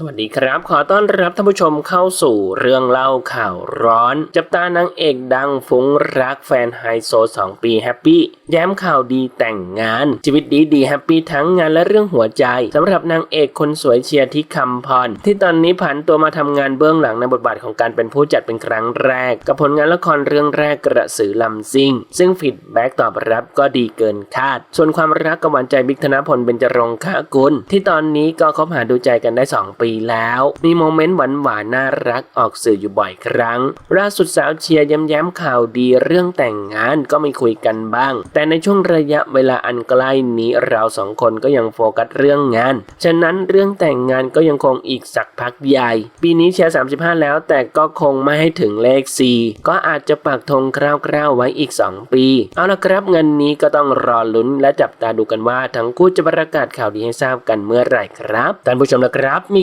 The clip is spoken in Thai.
สวัสดีครับ ขอต้อนรับท่านผู้ชมเข้าสู่เรื่องเล่าข่าวร้อน จับตานางเอกดังฟุ้งรักแฟนไฮโซ 2 ปีแฮปปี้แย้มข่าวดีแต่งงาน ชีวิตดีดีแฮปปี้ทั้งงานและเรื่องหัวใจสำหรับนางเอกคนสวยเชียร์ที่คำพร ที่ตอนนี้ผันตัวมาทำงานเบื้องหลังในบทบาทของการเป็นผู้จัดเป็นครั้งแรก กับผลงานละครเรื่องแรกกระสือลำซิ่ง ซึ่งฟีดแบ็กตอบรับก็ดีเกินคาด ส่วนความรักกับหวานใจบิ๊กธนพลเบญจรงค์คกุลที่ตอนนี้ก็คบหาดูใจกันได้ 2 ปีแล้ว มีโมเมนต์หวานหวานๆน่ารักออกสื่ออยู่บ่อยครั้งล่าสุดสาวเชียร์ย้ำแย้มข่าวดีเรื่องแต่งงานก็ไม่คุยกันบ้าง แต่ในช่วงระยะเวลาอันใกล้นี้เราสองคนก็ยังโฟกัสเรื่องงาน ฉะนั้นเรื่องแต่งงานก็ยังคงอีกสักพักใหญ่ ปีนี้เชียร์35 แล้ว แต่ก็คงไม่ให้ถึงเลข 4 ก็อาจจะปักธงคร่าวๆไว้อีก 2 ปี เอาละครับเงินนี้ก็ต้องรอลุ้นและจับตาดูกันว่าทั้งคู่จะประกาศข่าวดีให้ทราบกันเมื่อไหร่ครับท่านผู้ชมนะครับมี